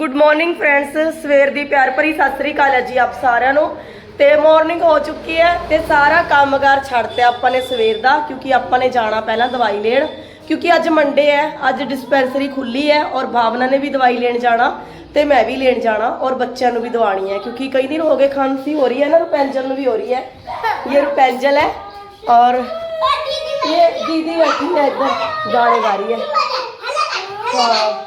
Good morning friends ਸਵੇਰ ਦੀ ਪਿਆਰ ਭਰੀ ਸਤਿ ਸ੍ਰੀ ਅਕਾਲ ਹੈ ਜੀ ਆਪ ਸਾਰਿਆਂ ਨੂੰ। ਤੇ ਮਾਰਨਿੰਗ ਹੋ ਚੁੱਕੀ ਹੈ ਤੇ ਸਾਰਾ ਕੰਮਕਾਰ ਛੱਡਤੇ ਆਪਾਂ ਨੇ ਸਵੇਰ ਦਾ, ਕਿਉਂਕਿ ਆਪਾਂ ਨੇ ਜਾਣਾ ਪਹਿਲਾਂ ਦਵਾਈ ਲੈਣ। ਕਿਉਂਕਿ ਅੱਜ ਮੰਡੇ ਹੈ, ਅੱਜ ਡਿਸਪੈਂਸਰੀ ਖੁੱਲੀ ਹੈ ਔਰ ਭਾਵਨਾ ਨੇ ਵੀ ਦਵਾਈ ਲੈਣ ਜਾਣਾ ਤੇ ਮੈਂ ਵੀ ਲੈਣ ਜਾਣਾ ਔਰ ਬੱਚਿਆਂ ਨੂੰ ਵੀ ਦਵਾਣੀ ਹੈ, ਕਿਉਂਕਿ ਕਈ ਦਿਨ ਹੋ ਗਏ ਖਾਂਸੀ ਹੋ ਰਹੀ ਹੈ ਨਾ ਰੁਪੈਂਜਲ ਨੂੰ ਵੀ ਹੋ ਰਹੀ ਹੈ। ਇਹ ਰੁਪੈਂਜਲ ਹੈ ਔਰ ਇਹ ਦੀਦੀ ਬੈਠੀ ਹੈ ਇੱਧਰ, ਗਾਣੇ ਗਾ ਰਹੀ ਹੈ। ਹਾਂ।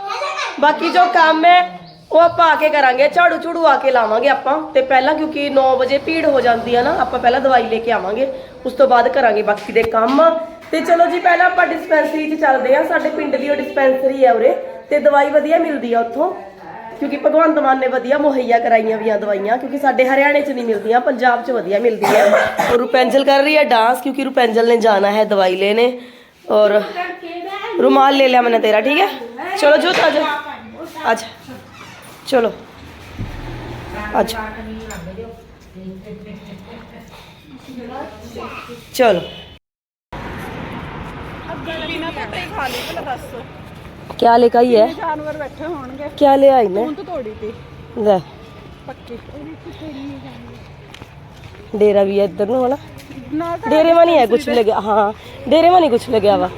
ਬਾਕੀ ਜੋ ਕੰਮ ਹੈ ਉਹ ਆਪਾਂ ਆ ਕੇ ਕਰਾਂਗੇ, ਝਾੜੂ ਝੂੜੂ ਆ ਕੇ ਲਾਵਾਂਗੇ ਆਪਾਂ। ਤੇ ਪਹਿਲਾਂ ਕਿਉਂਕਿ 9 ਵਜੇ ਭੀੜ ਹੋ ਜਾਂਦੀ ਹੈ ਨਾ, ਆਪਾਂ ਪਹਿਲਾਂ ਦਵਾਈ ਲੈ ਕੇ ਆਵਾਂਗੇ। ਉਸ ਤੋਂ ਬਾਅਦ ਕਰਾਂਗੇ ਬਾਕੀ ਦੇ ਕੰਮ। ਤੇ ਚਲੋ ਜੀ, ਪਹਿਲਾਂ ਆਪਾਂ ਡਿਸਪੈਂਸਰੀ 'ਚ ਚੱਲਦੇ ਆ ਸਾਡੇ ਪਿੰਡ ਦੀ ਉਹ ਡਿਸਪੈਂਸਰੀ ਹੈ ਉਰੇ, ਤੇ ਦਵਾਈ ਵਧੀਆ ਮਿਲਦੀ ਆ ਉੱਥੋਂ। ਕਿਉਂਕਿ ਭਗਵੰਤ ਮਾਨ ਨੇ ਵਧੀਆ ਮੁਹੱਈਆ ਕਰਾਈਆਂ ਵੀਆਂ ਦਵਾਈਆਂ, ਕਿਉਂਕਿ ਸਾਡੇ ਹਰਿਆਣੇ 'ਚ ਨਹੀਂ ਮਿਲਦੀਆਂ, ਪੰਜਾਬ 'ਚ ਵਧੀਆ ਮਿਲਦੀਆਂ। ਔਰ ਰੁਪੈਂਜਲ ਕਰ ਰਹੀ ਹੈ ਡਾਂਸ, ਕਿਉਂਕਿ ਰੁਪੈਂਜਲ ਨੇ ਜਾਣਾ ਹੈ ਦਵਾਈ ਲੈਣੇ। ਔਰ ਰੁਮਾਲ ਲੈ ਲਿਆ ਮੈਨੇ ਤੇਰਾ, ਠੀਕ ਹੈ? ਚਲੋ ਜੋ। ਤਾਜ਼ਾ ਜਾ। ਅੱਛਾ ਚਲੋ। ਅੱਜ। ਚਲੋ। ਕਿਆ ਲੈ ਕਈ ਹੈ ਜਾਨਵਰ ਬੈਠੇ ਹੋਣਗੇ ਕਿਆ ਲੈ ਆਈ ਮੈਂ? ਹੁਣ ਤਾਂ ਡੇਰਾ ਵੀ ਹੈ ਇੱਧਰ ਨੂੰ ਹਨਾ? ਨਾ ਡੇਰੇ ਮਾ ਨਹੀਂ ਹੈ ਕੁਛ ਲੱਗਿਆ। ਹਾਂ, ਡੇਰੇ ਮਾ ਨਹੀਂ ਕੁਛ ਲੱਗਿਆ ਵਾ।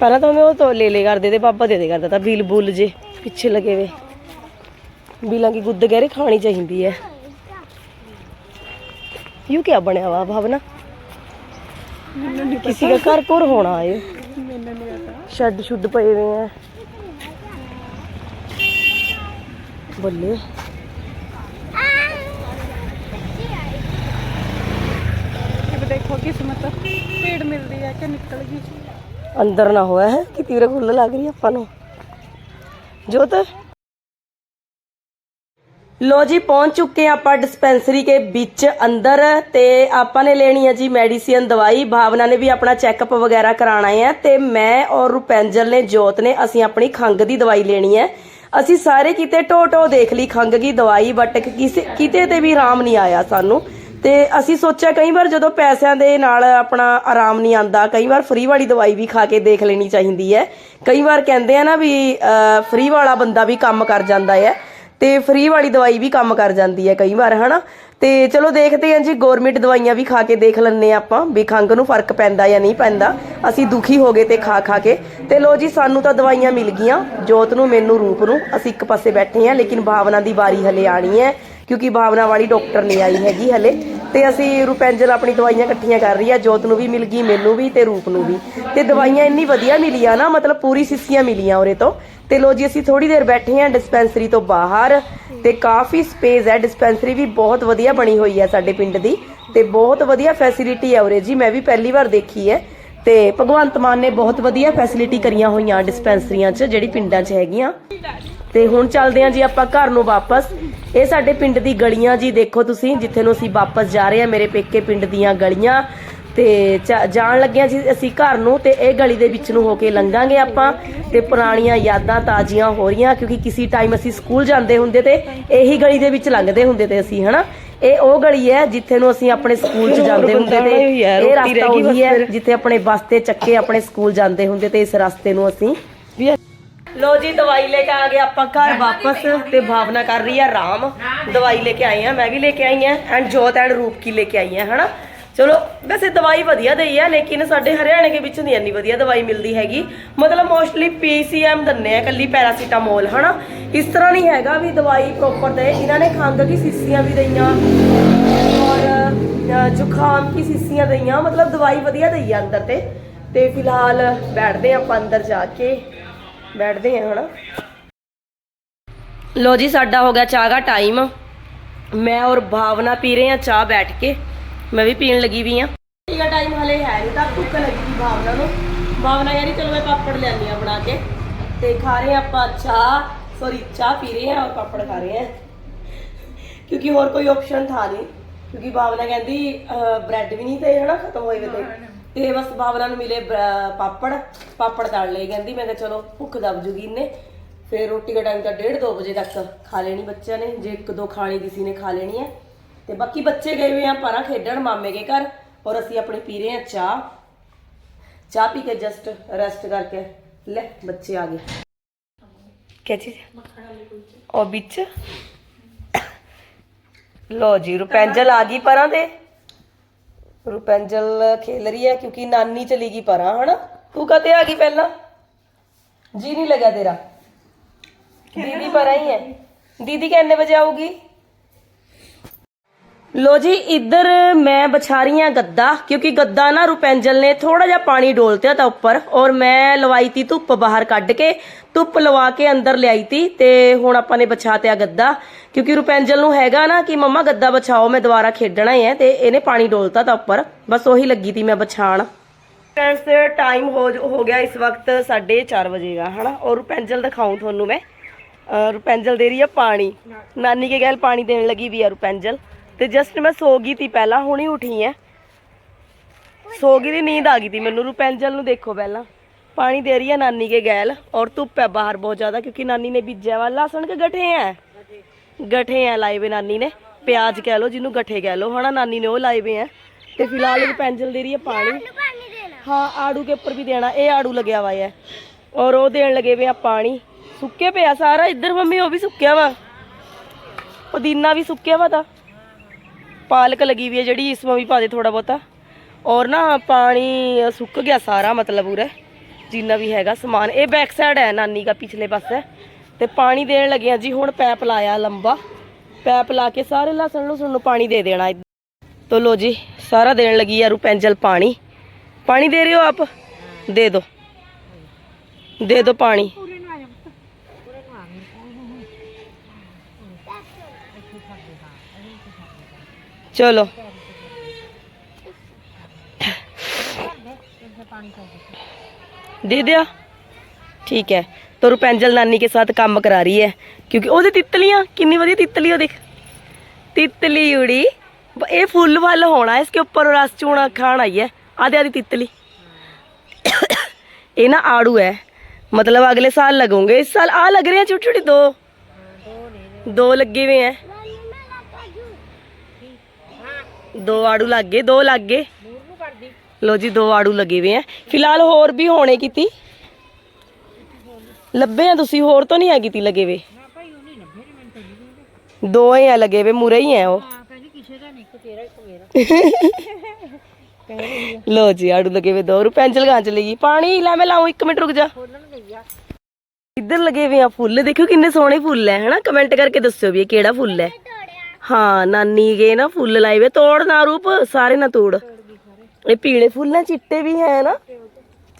ਪਹਿਲਾਂ ਤਾਂ ਮੈਂ ਉਹ ਤੋਂ ਲੈ ਲੈ ਕਰਦੇ ਤੇ ਪਾਪਾ ਦੇ ਦੇ ਕਰਦਾ ਤਾਂ, ਬਿਲ ਬੁੱਲ ਜੇ ਪਿੱਛੇ ਲਗੇ ਵੇ। ਬੀਲਾਂ ਕੀ ਗੁੱਦ ਗਹਿਰੇ ਖਾਣੀ ਚਾਹੀਦੀ ਹੈ। ਯੂ ਕਿਆ ਬਣਿਆ ਵਾ ਭਾਵਨਾ? ਕਿਸੇ ਦਾ ਘਰ ਕੋਰ ਹੋਣਾ ਹੈ ਸ਼ੈੱਡ ਸ਼ੁੱਧ ਪਏ ਹੋਏ ਆ। ਬੱਲੇ। ਦੇਖੋ ਕਿਸਮਤ ਭੀੜ ਮਿਲਦੀ ਹੈ ਕਿ ਨਿਕਲ ਗਈ। ਅੰਦਰ ਨਾ ਹੋਇਆ ਹੈ ਕਿ ਤੀਰੇ ਖੁੱਲ ਲੱਗ ਰਹੀ ਆਪਾਂ ਨੂੰ। ਜੋਤ ਲੋ ਜੀ, ਪਹੁੰਚ ਚੁੱਕੇ ਆਪਾਂ ਡਿਸਪੈਂਸਰੀ ਕੇ ਵਿੱਚ ਅੰਦਰ ਤੇ ਆਪਾਂ ਨੇ ਲੈਣੀ ਹੈ ਜੀ ਮੈਡੀਸਿਨ ਦਵਾਈ। ਭਾਵਨਾ ਨੇ ਵੀ ਆਪਣਾ ਚੈੱਕਅਪ ਵਗੈਰਾ ਕਰਾਣਾ ਹੈ ਤੇ ਮੈਂ ਔਰ ਰੁਪੈਂਜਲ ਨੇ, ਜੋਤ ਨੇ ਅਸੀਂ ਆਪਣੀ ਖੰਗ ਦੀ ਦਵਾਈ ਲੈਣੀ ਹੈ। ਅਸੀਂ ਸਾਰੇ ਕਿਤੇ ਟੋ ਟੋ ਦੇਖ ਲਈ ਖੰਗ ਦੀ ਦਵਾਈ ਬਟ ਕਿਸੇ, ਕਿਤੇ ਤੇ ਵੀ ਆਰਾਮ ਨਹੀਂ ਆਇਆ ਸਾਨੂੰ। ਤੇ ਅਸੀਂ ਸੋਚਿਆ ਕਈ ਵਾਰ ਜਦੋਂ ਪੈਸਿਆਂ ਦੇ ਨਾਲ ਆਪਣਾ ਆਰਾਮ ਨਹੀਂ ਆਂਦਾ, ਕਈ ਵਾਰ ਫ੍ਰੀ ਵਾਲੀ ਦਵਾਈ ਵੀ ਖਾ ਕੇ ਦੇਖ ਲੈਣੀ ਚਾਹੀਦੀ ਹੈ। ਕਈ ਵਾਰ ਕਹਿੰਦੇ ਆ ਨਾ ਵੀ ਫ੍ਰੀ ਵਾਲਾ ਬੰਦਾ ਵੀ ਕੰਮ ਕਰ ਜਾਂਦਾ ਹੈ। ਤੇ ਫ੍ਰੀ ਵਾਲੀ ਦਵਾਈ ਵੀ ਕੰਮ ਕਰ ਜਾਂਦੀ ਹੈ ਕਈ ਵਾਰ, ਹਨਾ? ਤੇ ਚਲੋ ਦੇਖਦੇ ਹਾਂ ਜੀ ਗਵਰਨਮੈਂਟ ਦਵਾਈਆਂ ਵੀ ਖਾ ਕੇ ਦੇਖ ਲੈਣੇ ਆਪਾਂ ਵੀ ਖੰਗ ਨੂੰ ਫ਼ਰਕ ਪੈਂਦਾ ਜਾਂ ਨਹੀਂ ਪੈਂਦਾ। ਅਸੀਂ ਦੁਖੀ ਹੋ ਗਏ ਤੇ ਖਾ ਖਾ ਕੇ। ਤੇ ਲੋ ਜੀ, ਸਾਨੂੰ ਤਾਂ ਦਵਾਈਆਂ ਮਿਲ ਗਈਆਂ। ਜੋਤ ਨੂੰ, ਮੈਨੂੰ, ਰੂਪ ਨੂੰ, ਅਸੀਂ ਇੱਕ ਪਾਸੇ ਬੈਠੇ ਹਾਂ, ਲੇਕਿਨ ਭਾਵਨਾ ਦੀ ਵਾਰੀ ਹਲੇ ਆਣੀ ਹੈ, ਕਿਉਂਕਿ ਭਾਵਨਾ ਵਾਲੀ ਡਾਕਟਰ ਨਹੀਂ ਆਈ ਹੈਗੀ ਹਲੇ। ਤੇ ਅਸੀਂ ਰੁਪੈਂਜਲ ਆਪਣੀ ਦਵਾਈਆਂ ਇਕੱਠੀਆਂ ਕਰ ਰਹੀ ਆ, ਜੋਤ ਨੂੰ ਵੀ ਮਿਲ ਗਈ, ਮੈਨੂੰ ਵੀ ਤੇ ਰੂਪ ਨੂੰ ਵੀ। ਤੇ ਦਵਾਈਆਂ ਇੰਨੀ ਵਧੀਆ ਮਿਲੀਆਂ ਨਾ, ਮਤਲਬ ਪੂਰੀ ਸਿੱਸੀਆਂ ਮਿਲੀਆਂ ਉਰੇ ਤੋਂ। ਤੇ ਲੋ ਜੀ, ਅਸੀਂ ਥੋੜੀ ਦੇਰ ਬੈਠੇ ਆ ਡਿਸਪੈਂਸਰੀ ਤੋਂ ਬਾਹਰ। ਤੇ ਕਾਫੀ ਸਪੇਸ ਹੈ, ਡਿਸਪੈਂਸਰੀ ਵੀ ਬਹੁਤ ਵਧੀਆ ਬਣੀ ਹੋਈ ਹੈ ਸਾਡੇ ਪਿੰਡ ਦੀ। ਤੇ ਬਹੁਤ ਵਧੀਆ ਫੈਸਿਲਿਟੀ ਹੈ ਉਰੇ ਜੀ, ਮੈਂ ਵੀ ਪਹਿਲੀ ਵਾਰ ਦੇਖੀ ਹੈ। ਤੇ ਭਗਵੰਤ ਮਾਨ ਨੇ ਬਹੁਤ ਵਧੀਆ ਫੈਸਿਲਿਟੀ ਕਰੀਆਂ ਹੋਈਆਂ ਡਿਸਪੈਂਸਰੀਆਂ 'ਚ, ਜਿਹੜੀ ਪਿੰਡਾਂ 'ਚ ਹੈਗੀਆਂ। ਤੇ ਹੁਣ ਚੱਲਦੇ ਹਾਂ ਜੀ ਆਪਾਂ ਘਰ ਨੂੰ ਵਾਪਸ। ਇਹ ਸਾਡੇ ਪਿੰਡ ਦੀ ਗਲੀਆਂ ਜੀ ਦੇਖੋ ਤੁਸੀਂ ਜਿੱਥੇ ਨੂੰ ਅਸੀਂ ਵਾਪਸ ਜਾ ਰਹੇ ਹਾਂ ਮੇਰੇ ਪੇਕੇ ਪਿੰਡ ਦੀਆਂ ਗਲੀਆਂ। ਤੇ ਜਾਣ ਲੱਗਿਆ ਜੀ ਅਸੀਂ ਘਰ ਨੂੰ ਤੇ ਇਹ ਗਲੀ ਦੇ ਵਿੱਚ ਨੂੰ ਹੋ ਕੇ ਲੰਘਾਂਗੇ ਆਪਾਂ ਤੇ ਪੁਰਾਣੀਆਂ ਯਾਦਾਂ ਤਾਜ਼ੀਆਂ ਹੋ ਰਹੀਆਂ ਕਿਉਂਕਿ ਕਿਸੇ ਟਾਈਮ ਅਸੀਂ ਸਕੂਲ ਜਾਂਦੇ ਹੁੰਦੇ ਤੇ ਇਹੀ ਗਲੀ ਦੇ ਵਿੱਚ ਲੰਘਦੇ ਹੁੰਦੇ ਤੇ ਅਸੀਂ ਹਨਾ? ਇਹ ਉਹ ਗਲੀ ਹੈ ਜਿੱਥੇ ਨੂੰ ਅਸੀਂ ਆਪਣੇ ਸਕੂਲ 'ਚ ਜਾਂਦੇ ਹੁੰਦੇ ਤੇ ਇਹ ਰਸਤਾ ਉਹੀ ਹੈ ਜਿੱਥੇ ਆਪਣੇ ਬੱਸ ਤੇ ਚੱਕੇ ਆਪਣੇ ਸਕੂਲ ਜਾਂਦੇ ਹੁੰਦੇ ਤੇ ਇਸ ਰਸਤੇ ਨੂੰ ਅਸੀਂ ਲੋ ਜੀ ਦਵਾਈ ਲੈ ਕੇ ਆ ਗਏ ਆਪਾਂ ਘਰ ਵਾਪਸ ਤੇ ਭਾਵਨਾ ਕਰ ਰਹੀ ਆ ਆਰਾਮ। ਦਵਾਈ ਲੈ ਕੇ ਆਏ ਆ ਮੈਂ ਵੀ ਲੈ ਕੇ ਆਈ ਆ ਐਂਡ ਜੋਤ ਐਂਡ ਰੂਪ ਕੀ ਲੈ ਕੇ ਆਈ ਆ ਹਨਾ? ਚਲੋ ਵੈਸੇ ਦਵਾਈ ਵਧੀਆ ਦਈ ਆ ਲੇਕਿਨ ਸਾਡੇ ਹਰਿਆਣੇ ਦੇ ਵਿੱਚ ਨਹੀਂ ਇੰਨੀ ਵਧੀਆ ਦਵਾਈ ਮਿਲਦੀ ਹੈਗੀ। ਮਤਲਬ ਮੋਸਟਲੀ ਪੀਸੀਐਮ ਦਿੰਨੇ ਆ ਕੱਲੀ ਪੈਰਾਸੀਟਾਮੋਲ ਹਨਾ? ਇਸ ਤਰ੍ਹਾਂ ਨਹੀਂ ਹੈਗਾ ਵੀ ਦਵਾਈ ਪ੍ਰੋਪਰ ਦੇ ਇਹਨਾਂ ਨੇ ਖੰਗ ਦੀ ਸੀਸੀਆਂ ਵੀ ਦਈਆਂ ਔਰ ਜ਼ੁਕਾਮ ਕੀ ਸੀਸੀਆਂ ਦਈਆਂ ਮਤਲਬ ਦਵਾਈ ਵਧੀਆ ਦਈ ਆ ਅੰਦਰ ਤੇ। ਤੇ ਫਿਲਹਾਲ ਬੈਠਦੇ ਆਪਾਂ ਅੰਦਰ ਜਾ ਕੇ। ਬੈਠਦੇ ਆ ਹਨਾ? ਲੋ ਜੀ ਸਾਡਾ ਹੋ ਗਿਆ ਚਾਹ ਦਾ ਟਾਈਮ। ਮੈਂ ਔਰ ਭਾਵਨਾ ਪੀ ਰਹੇ ਆ ਚਾਹ ਬੈਠ ਕੇ। ਮੈਂ ਵੀ ਪੀਣ ਲੱਗੀ ਵੀ ਆ ਠੀਕ ਆ ਟਾਈਮ ਹਲੇ ਹੈ ਨਹੀਂ ਤਾਂ ਭੁੱਖ ਲੱਗੀ ਸੀ ਭਾਵਨਾ ਨੂੰ। ਭਾਵਨਾ ਯਾਰੀ ਚਲੋ ਮੈਂ ਪਾਪੜ ਲਿਆਨੀ ਆ ਬਣਾ ਕੇ। ਤੇ ਖਾ ਰਹੇ ਆਪਾਂ ਚਾਹ। ਸੌਰੀ ਚਾਹ ਪੀ ਰਹੇ ਆ ਔਰ ਪਾਪੜ ਖਾ ਰਹੇ ਆ ਕਿਉਂਕਿ ਹੋਰ ਕੋਈ ਆਪਸ਼ਨ ਥਾ ਨਹੀਂ ਕਿਉਂਕਿ ਭਾਵਨਾ ਕਹਿੰਦੀ ਬ੍ਰੈਡ ਵੀ ਨਹੀਂ ਤੇ ਹਨਾ ਖਤਮ ਹੋਏ ਵੇ ਤੇ। ਤੇ ਬਸ ਭਾਵਨਾ ਨੂੰ ਮਿਲੇ ਬਰ- ਪਾਪੜ ਪਾਪੜ ਤਲ ਲਏ। ਕਹਿੰਦੀ ਮੈਂ ਕਿਹਾ ਚਲੋ ਭੁੱਖ ਦਬ ਜੂਗੀ ਇਹਨੇ ਫਿਰ ਰੋਟੀ ਦਾ ਟਾਈਮ ਤਾਂ 1:30 2 ਵਜੇ ਤੱਕ ਖਾ ਲੈਣੀ ਬੱਚਿਆਂ ਨੇ। ਜੇ ਇੱਕ ਦੋ ਖਾਣੀ ਕਿਸੇ ਨੇ ਖਾ ਲੈਣੀ ਹੈ। ਤੇ ਬਾਕੀ ਬੱਚੇ ਗਏ ਹੋਏ ਆ ਪਰਾਂ ਖੇਡਣ, ਮਾਮੇ ਕੇ ਘਰ। ਔਰ ਅਸੀਂ ਆਪਣੇ ਪੀ ਰਹੇ ਆ ਚਾਹ। ਚਾਹ ਪੀ ਕੇ ਜਸਟ ਰੈਸਟ ਕਰਕੇ ਲੈ, ਬੱਚੇ ਆ ਗਏ। ਕੀ ਚੀਜ਼? ਉਹ ਵਿੱਚ? ਲੋ ਜੀ ਰੁਪੈਂਜਲ ਆ ਗਈ ਪਰਾਂ ਦੇ ਰੁਪੈਂਜਲ ਖੇਲ ਰਹੀ ਹੈ ਕਿਉਂਕਿ ਨਾਨੀ ਚਲੀ ਗਈ ਪਰਾਂ ਹਨਾ? ਤੂੰ ਕਦੇ ਆ ਗਈ ਪਹਿਲਾਂ? ਜੀ ਨਹੀਂ ਲਗਾ ਤੇਰਾ। ਦੀਦੀ ਪਰਾਂ ਹੀ ਹੈ। ਦੀਦੀ ਕਿੰਨੇ ਵਜੇ ਆਊਗੀ? ਲੋ ਜੀ, ਇੱਧਰ ਮੈਂ ਬਛਾ ਰਹੀ ਹਾਂ ਗੱਦਾ, ਕਿਉਂਕਿ ਗੱਦਾ ਨਾ ਰੁਪੈਂਜਲ ਨੇ ਥੋੜਾ ਜਿਹਾ ਪਾਣੀ ਡੋਲਤਿਆ ਤਾਂ ਉੱਪਰ, ਔਰ ਮੈਂ ਲਵਾਈ ਤੀ ਧੁੱਪ ਬਾਹਰ ਕੱਢ ਕੇ, ਧੁੱਪ ਲਵਾ ਕੇ ਅੰਦਰ ਲਿਆਈ ਤੀ, ਤੇ ਹੁਣ ਆਪਾਂ ਨੇ ਬਛਾ ਗੱਦਾ, ਕਿਉਂਕਿ ਰੁਪੈਂਜਲ ਨੂੰ ਹੈਗਾ ਨਾ ਕਿ ਮੰਮਾ ਗੱਦਾ ਬਛਾਓ ਮੈਂ ਦੁਬਾਰਾ ਖੇਡਣਾ ਹੈ ਤੇ ਇਹਨੇ ਪਾਣੀ ਡੋਲਤਾ ਤਾਂ ਉੱਪਰ, ਬਸ ਉਹੀ ਲੱਗੀ ਤੀ ਮੈਂ ਬਛਾਣ ਫਰੈਂਡਸ ਟਾਈਮ ਹੋ ਹੋ ਗਿਆ ਇਸ ਵਕਤ 4:30 ਵਜੇ ਦਾ, ਹਨਾ? ਔਰ ਰੁਪੈਂਜਲ ਦਿਖਾਉਂ ਤੁਹਾਨੂੰ ਮੈਂ। ਰੁਪੈਂਜਲ ਦੇ ਰਹੀ ਆ ਪਾਣੀ। ਨਾਨੀ ਕੇ ਗੈਲ ਪਾਣੀ ਦੇਣ ਲੱਗੀ ਵੀ ਆ ਰੁਪੈਂਜਲ। ਤੇ ਜਸਟ ਮੈਂ ਸੋ ਗਈ ਤੀ ਪਹਿਲਾਂ ਹੁਣੀ ਉਠੀ ਐ। ਸੋ ਗਈ ਦੀ ਨੀਂਦ ਆ ਗਈ ਤੀ ਮੈਨੂੰ ਰੁਪੈਂਜਲ ਨੂੰ ਦੇਖੋ ਪਹਿਲਾਂ। ਪਾਣੀ ਦੇ ਰਹੀ ਆ ਨਾਨੀ ਕੇ ਗੈਲ ਔਰ ਧੁੱਪ ਹੈ ਬਾਹਰ ਬਹੁਤ ਜ਼ਿਆਦਾ ਕਿਉਂਕਿ ਨਾਨੀ ਨੇ ਬੀਜਿਆ ਵਾ। ਲਸਣ ਕੇ ਗਠੇ ਐ? ਗਠੇ ਐ ਲਾਏ ਵੇ ਨਾਨੀ ਨੇ। ਪਿਆਜ਼ ਕਹਿ ਲੋ ਜਿਹਨੂੰ ਗਠੇ ਕਹਿ ਲੋ ਹਨਾ ਨਾਨੀ ਨੇ ਉਹ ਲਾਏ ਵੇ ਐ। ਤੇ ਫਿਲਹਾਲ ਰੁਪੈਂਜਲ ਦੇ ਰਹੀ ਆ ਪਾਣੀ। ਹਾਂ ਆੜੂ ਕੇ ਉੱਪਰ ਵੀ ਦੇਣਾ। ਇਹ ਆੜੂ ਲੱਗਿਆ ਵਾ ਹੈ ਔਰ ਉਹ ਦੇਣ ਲਗੇ ਵੇ ਆ ਪਾਣੀ। ਸੁੱਕੇ ਪਿਆ ਸਾਰਾ ਇੱਧਰ ਮੰਮੀ ਉਹ ਵੀ ਸੁੱਕਿਆ ਵਾ। ਪੁਦੀਨਾ ਵੀ ਸੁੱਕਿਆ ਵਾ ਤਾਂ। ਪਾਲਕ ਲੱਗੀ ਵੀ ਹੈ ਜਿਹੜੀ ਇਸ ਵੀ ਪਾ ਦੇ ਥੋੜਾ ਬਹੁਤਾ। ਔਰ ਨਾ ਪਾਣੀ ਸੁੱਕ ਗਿਆ ਸਾਰਾ ਮਤਲਬ ਉਰੇ, ਜਿੰਨਾ ਵੀ ਹੈਗਾ ਸਮਾਨ। ਇਹ ਬੈਕ ਸਾਈਡ ਹੈ ਨਾਨੀ ਦਾ ਪਿਛਲੇ ਪਾਸੇ। ਤੇ ਪਾਣੀ ਦੇਣ ਲੱਗਿਆ ਜੀ, ਹੁਣ ਪੈਪ ਲਾਇਆ ਲੰਬਾ। ਪੈਪ ਲਾ ਕੇ ਸਾਰੇ ਲਸਣ ਲੁਸਣ ਨੂੰ ਪਾਣੀ ਦੇ ਦੇਣਾ ਤੋ ਲੋ ਜੀ, ਸਾਰਾ ਦੇਣ ਲੱਗੀ ਆ ਰੁਪੈਂਜਲ ਪਾਣੀ। ਪਾਣੀ ਦੇ ਰਹੇ ਹੋ ਆਪ? ਦੇ ਦੋ। ਦੇ ਦੋ ਪਾਣੀ। चलो दे दिया ठीक है तो रुपेंजल नानी के साथ काम करा रही है क्योंकि ਉਹਦੇ ਤਿੱਤਲੀਆਂ ਕਿੰਨੀ ਵਧੀਆ ਤਿੱਤਲੀ ਉਹ ਦੇਖ ਤਿੱਤਲੀ ਉੜੀ ਬ- ਇਹ ਫੁੱਲ ਵੱਲ ਹੋਣਾ इसके ऊपर रस चूना खान आई है आधे आधी तितली ये ना आड़ू है मतलब अगले साल लगोगे इस साल आ लग रहे हैं छोटी छोटी दो दो लगे हुए हैं ਦੋ ਆੜੂ ਲੱਗ ਗਏ ਦੋ ਲੱਗ। ਗਏ ਲੋ ਜੀ, ਦੋ ਆੜੂ ਲੱਗੇ ਹੋਏ ਆ। ਫਿਲਹਾਲ ਹੋਰ ਵੀ ਹੋਣੇ ਕੀਤੀ? ਲੱਭੇ ਆ ਤੁਸੀਂ? ਹੋਰ ਤੋਂ ਨਹੀਂ ਆ ਕੀਤੀ ਲੱਗੇ ਵੇ ਦੋ ਹੀ ਆ ਲੱਗੇ ਵੇ ਮੂਰੇ ਹੀ ਆ ਉਹ। ਲੋ ਜੀ, ਆੜੂ ਲਗੇ ਵੇ ਦੋ। ਰੁਪੈਂਚਲ ਗਾਂ ਚਲੇਗੀ ਪਾਣੀ ਲੈ, ਮੈਂ ਲਾਉਂ 1 ਮਿੰਟ ਰੁਕ ਜਾ। ਇੱਧਰ ਲੱਗੇ ਵੇ ਆ ਫੁੱਲ? ਦੇਖਿਓ ਕਿੰਨੇ ਸੋਹਣੇ ਫੁੱਲ ਹੈ ਹਨਾ? ਕਮੈਂਟ ਕਰਕੇ ਦੱਸਿਓ ਵੀ ਇਹ ਕਿਹੜਾ ਫੁੱਲ ਹੈ ਹਾਂ, ਨਾਨੀ ਗਏ ਨਾ ਫੁੱਲ ਲਾਏ ਵੇ, ਤੋੜ ਨਾ ਰੂਪ, ਸਾਰੇ ਨਾ ਤੋੜ। ਇਹ ਪੀਲੇ ਫੁੱਲ ਨਾ, ਚਿੱਟੇ ਵੀ ਹੈ ਨਾ।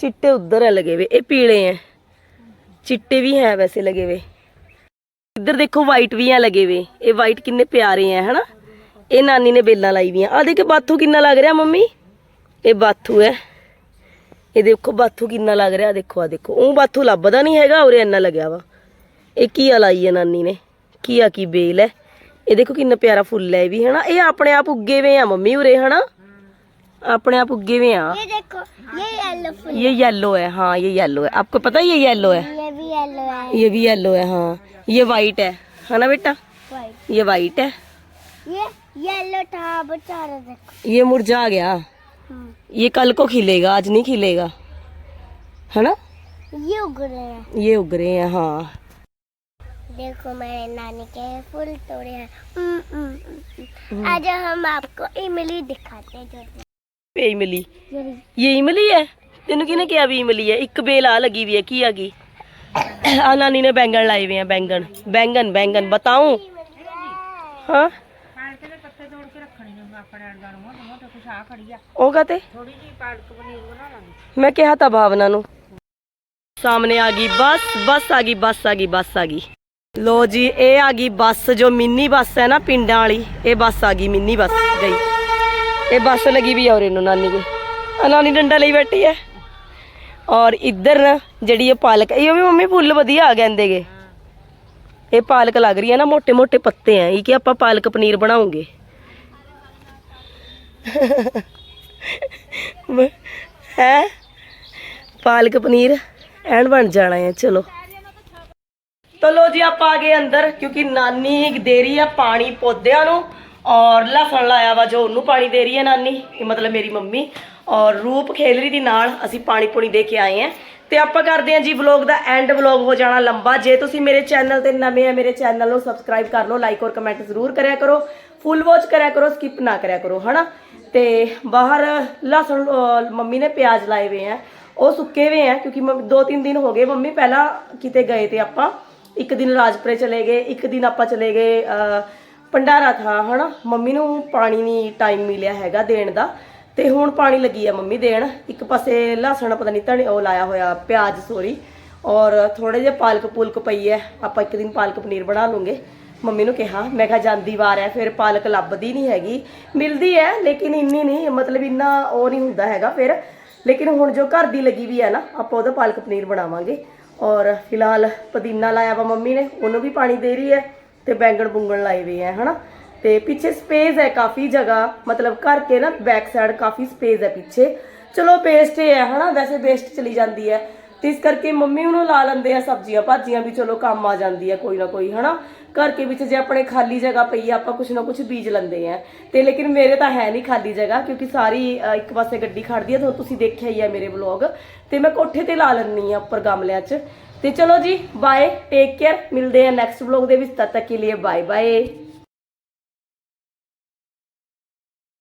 ਚਿੱਟੇ ਉਧਰ ਹੈ ਲਗੇ ਵੇ, ਇਹ ਪੀਲੇ ਹੈ ਚਿੱਟੇ ਵੀ ਹੈ ਵੈਸੇ ਲਗੇ ਵੇ। ਇੱਧਰ ਦੇਖੋ ਵਾਈਟ ਵੀ ਹੈ ਲਗੇ ਵੇ। ਇਹ ਵਾਈਟ ਕਿੰਨੇ ਪਿਆਰੇ ਹੈ ਹਨਾ। ਇਹ ਨਾਨੀ ਨੇ ਬੇਲਾਂ ਲਾਈ ਵੀਆਂ। ਆ ਦੇਖ, ਬਾਥੂ ਕਿੰਨਾ ਲੱਗ ਰਿਹਾ ਮੰਮੀ? ਇਹ ਬਾਥੂ ਹੈ ਇਹ ਦੇਖੋ, ਬਾਥੂ ਕਿੰਨਾ ਲੱਗ ਰਿਹਾ, ਦੇਖੋ ਆ ਦੇਖੋ। ਉਹ ਬਾਥੂ ਲੱਭਦਾ ਨਹੀਂ ਹੈਗਾ, ਉਰੇ ਇੰਨਾ ਲੱਗਿਆ ਵਾ। ਇਹ ਕੀਆ ਲਾਈ ਹੈ ਨਾਨੀ ਨੇ? ਕੀਆ ਕੀ ਬੇਲ ਹੈ ਇਹ ਦੇਖੋ ਕਿੰਨਾ ਪਿਆਰਾ ਫੁੱਲ ਹੈ ਇਹ ਵੀ ਹਨਾ ਇਹ ਆਪਣੇ ਆਪ ਉੱਗੇ ਵੇ ਆ ਮੰਮੀ ਉਰੇ ਹਨਾ अपने आप उगे हुए हैं ये देखो ये येलो फूल ये येलो है हाँ ये येलो है आपको पता है ये येलो है ये भी येलो है ये भी येलो है हाँ ये वाइट है है ना बेटा वाइट ये वाइट है ये येलो था बेचारा देखो ये मुरझा गया हम्म, ये कल को खिलेगा आज नहीं खिलेगा है ना ये उग रहे हैं ये उग रहे हैं हाँ देखो मेरे नानी के फूल तोड़े हैं हम्म, हम्म, हम्म, हम्म। आज हम आपको इमली दिखाते हैं जो ये इमली ये ये इमली है ਤੈਨੂੰ ਕਿਹਨੇ ਕਿਹਾ ਵੀ ਇਮਲੀ ਹੈ ਇੱਕ ਬੇਲ ਆ ਲੱਗੀ ਵੀ ਹੈ ਕੀ ਆ ਗਈ ਆ ਨਾਨੀ ਨੇ ਬੈਂਗਣ ਲਾਏ ਹੋਏ ਆ ਬੈਂਗਣ ਬੈਂਗਣ ਬੈਂਗਣ ਬਤਾਉਂ ਹਾਂ ਉਹ ਕਹਤੇ ਮੈਂ ਕਿਹਾ ਤਾਂ ਭਾਵਨਾ ਨੂੰ ਸਾਹਮਣੇ ਆ ਗਈ ਬੱਸ ਬੱਸ ਆ ਗਈ ਬੱਸ ਆ ਗਈ ਬੱਸ ਆ ਗਈ ਲੋ ਜੀ, ਇਹ ਆ ਗਈ ਬੱਸ, ਜੋ ਮਿੰਨੀ ਬੱਸ ਹੈ ਨਾ ਪਿੰਡਾਂ ਵਾਲੀ, ਇਹ ਬੱਸ ਆ ਗਈ, ਮਿੰਨੀ ਬੱਸ ਗਈ। ਇਹ ਬੱਸ ਲਗੀ ਵੀ ਔਰ ਇਹਨੂੰ ਨਾਨੀ ਕੋ ਨਾਨੀ ਡੰਡਾ ਲਈ ਬੈਠੀ ਹੈ। ਔਰ ਇੱਧਰ ਜਿਹੜੀ ਇਹ ਪਾਲਕ, ਇਹ ਵੀ ਮੰਮੀ ਫੁੱਲ ਵਧੀਆ ਆ ਗਏ ਇਹ ਪਾਲਕ ਲੱਗ ਰਹੀ ਹੈ ਨਾ ਮੋٹے ਮੋਟੇ ਪੱਤੇ ਆ। ਇਹ ਕਿ ਆਪਾਂ ਪਾਲਕ ਪਨੀਰ ਬਣਾਉਂਗੇ। ਹੈ? ਪਾਲਕ ਪਨੀਰ ਐਨ ਬਣ ਜਾਣਾ ਹੈ, ਚਲੋ। ਤਾਂ ਲੋ ਜੀ ਆਪਾਂ ਆ ਗਏ ਅੰਦਰ, ਕਿਉਂਕਿ ਨਾਨੀ ਦੇ ਰਹੀ ਆ ਪਾਣੀ ਪੌਦਿਆਂ ਨੂੰ, ਔਰ ਲਫਣ ਲਾਇਆ ਵਾ ਜੋ ਉਹਨੂੰ ਪਾਣੀ ਦੇ ਰਹੀ ਹੈ ਨਾਨੀ, ਇਹ ਮਤਲਬ ਮੇਰੀ ਮੰਮੀ, ਔਰ ਰੂਪ ਖੇਲ ਰਹੀ ਦੀ ਨਾਲ ਅਸੀਂ ਪਾਣੀ ਪੂਣੀ ਦੇ ਕੇ ਆਏ ਆ। ਤੇ ਆਪਾਂ ਕਰਦੇ ਆ ਜੀ ਵਲੌਗ ਦਾ ਐਂਡ ਵਲੌਗ ਹੋ ਜਾਣਾ ਲੰਬਾ। ਜੇ ਤੁਸੀਂ ਮੇਰੇ ਚੈਨਲ ਤੇ ਨਵੇਂ ਆ, ਮੇਰੇ ਚੈਨਲ ਨੂੰ ਸਬਸਕ੍ਰਾਈਬ ਕਰ ਲਓ ਲਾਈਕ ਔਰ ਕਮੈਂਟ ਜ਼ਰੂਰ ਕਰਿਆ ਕਰੋ। ਫੁੱਲ ਵਾਚ ਕਰਿਆ ਕਰੋ ਸਕਿਪ ਨਾ ਕਰਿਆ ਕਰੋ, ਹਨਾ? ਤੇ ਬਾਹਰ ਲਸਣ ਮੰਮੀ ਨੇ ਪਿਆਜ਼ ਲਾਏ ਹੋਏ ਆ, ਉਹ ਸੁੱਕੇ ਹੋਏ ਆ, ਕਿਉਂਕਿ ਦੋ ਤਿੰਨ ਦਿਨ ਹੋ ਗਏ ਮੰਮੀ, ਪਹਿਲਾਂ ਕਿਤੇ ਗਏ ਤੇ ਆਪਾਂ। ਇੱਕ ਦਿਨ ਰਾਜਪੁਰੇ ਚਲੇ ਗਏ ਇੱਕ ਦਿਨ ਆਪਾਂ ਚਲੇ ਗਏ ਅਹ, ਭੰਡਾਰਾ ਥਾ ਹਨਾ? ਮੰਮੀ ਨੂੰ ਪਾਣੀ ਨਹੀਂ ਟਾਈਮ ਮਿਲਿਆ ਹੈਗਾ ਦੇਣ ਦਾ। ਤੇ ਹੁਣ ਪਾਣੀ ਲੱਗੀ ਆ ਮੰਮੀ ਦੇਣ। ਇੱਕ ਪਾਸੇ ਲਸਣ ਪਤਾ ਨਹੀਂ ਧਣੇ ਉਹ ਲਾਇਆ ਹੋਇਆ ਪਿਆਜ਼ ਸੋਰੀ। ਔਰ ਥੋੜੇ ਜਿਹਾ ਪਾਲਕ ਪੁਲਕ ਪਈ ਹੈ ਆਪਾਂ ਇੱਕ ਦਿਨ ਪਾਲਕ ਪਨੀਰ ਬਣਾ ਲੂੰਗੇ। ਮੰਮੀ ਨੂੰ ਕਿਹਾ ਮੈਂ ਕਿਹਾ ਜਾਂਦੀ ਵਾਰ ਹੈ ਫਿਰ ਪਾਲਕ ਲੱਭਦੀ ਨਹੀਂ ਹੈਗੀ। ਮਿਲਦੀ ਹੈ ਲੇਕਿਨ ਇੰਨੀ ਨਹੀਂ ਮਤਲਬ ਇੰਨਾ ਉਹ ਨਹੀਂ ਹੁੰਦਾ ਹੈਗਾ ਫਿਰ। ਲੇਕਿਨ ਹੁਣ ਜੋ ਘਰ ਦੀ ਲੱਗੀ ਵੀ ਹੈ ਨਾ ਆਪਾਂ ਉਹਦਾ ਪਾਲਕ ਪਨੀਰ ਬਣਾਵਾਂਗੇ। ਔਰ ਫਿਲਹਾਲ ਪੁਦੀਨਾ ਲਾਇਆ ਵਾ ਮੰਮੀ ਨੇ, ਉਹਨੂੰ ਵੀ ਪਾਣੀ ਦੇ ਰਹੀ ਹੈ ਤੇ ਬੈਂਗਣ ਬੁੰਗਣ ਲਾਏ ਹੋਏ ਹੈ ਹਨਾ? ਤੇ ਪਿੱਛੇ ਸਪੇਸ ਹੈ ਕਾਫੀ ਜਗ੍ਹਾ, ਮਤਲਬ ਘਰ ਕੇ ਨਾ ਬੈਕ ਸਾਈਡ ਕਾਫੀ ਸਪੇਸ ਹੈ ਪਿੱਛੇ। ਚਲੋ ਬੇਸਟ ਹੈ, ਹਨਾ? ਵੈਸੇ ਬੇਸਟ ਚਲੀ ਜਾਂਦੀ ਹੈ। ਤੇ ਇਸ ਕਰਕੇ ਮੰਮੀ ਉਹਨੂੰ ਲਾ ਲੈਂਦੇ ਆ ਸਬਜ਼ੀਆਂ, ਭਾਜੀਆਂ ਵੀ ਚਲੋ ਕੰਮ ਆ ਜਾਂਦੀ ਹੈ ਕੋਈ ਨਾ ਕੋਈ, ਹਨਾ? ਘਰ ਕੇ ਵਿੱਚ ਜੇ ਆਪਣੇ ਖਾਲੀ ਜਗ੍ਹਾ ਪਈ ਆ, ਆਪਾਂ ਕੁਛ ਨਾ ਕੁਛ ਬੀਜ ਲੈਂਦੇ ਆ। ਤੇ ਲੇਕਿਨ ਮੇਰੇ ਤਾਂ ਹੈ ਨਹੀਂ ਖਾਲੀ ਜਗ੍ਹਾ, ਕਿਉਂਕਿ ਸਾਰੀ ਇੱਕ ਪਾਸੇ ਗੱਡੀ ਖੜਦੀ ਹੈ ਤਾਂ ਤੁਸੀਂ ਦੇਖਿਆ ਹੀ ਹੈ ਮੇਰੇ ਵਲੌਗ। ਤੇ ਮੈਂ ਕੋਠੇ ਤੇ ਲਾ ਲੈਂਦੀ ਆ ਉੱਪਰ ਗਮਲਿਆਂ 'ਚ। ਤੇ ਚਲੋ ਜੀ ਬਾਏ ਟੇਕ ਕੇਅਰ ਮਿਲਦੇ ਆ ਨੈਕਸਟ ਵਲੌਗ ਦੇ ਵਿੱਚ, ਤਦ ਤੱਕ ਕੇ ਲਈ ਬਾਏ ਬਾਏ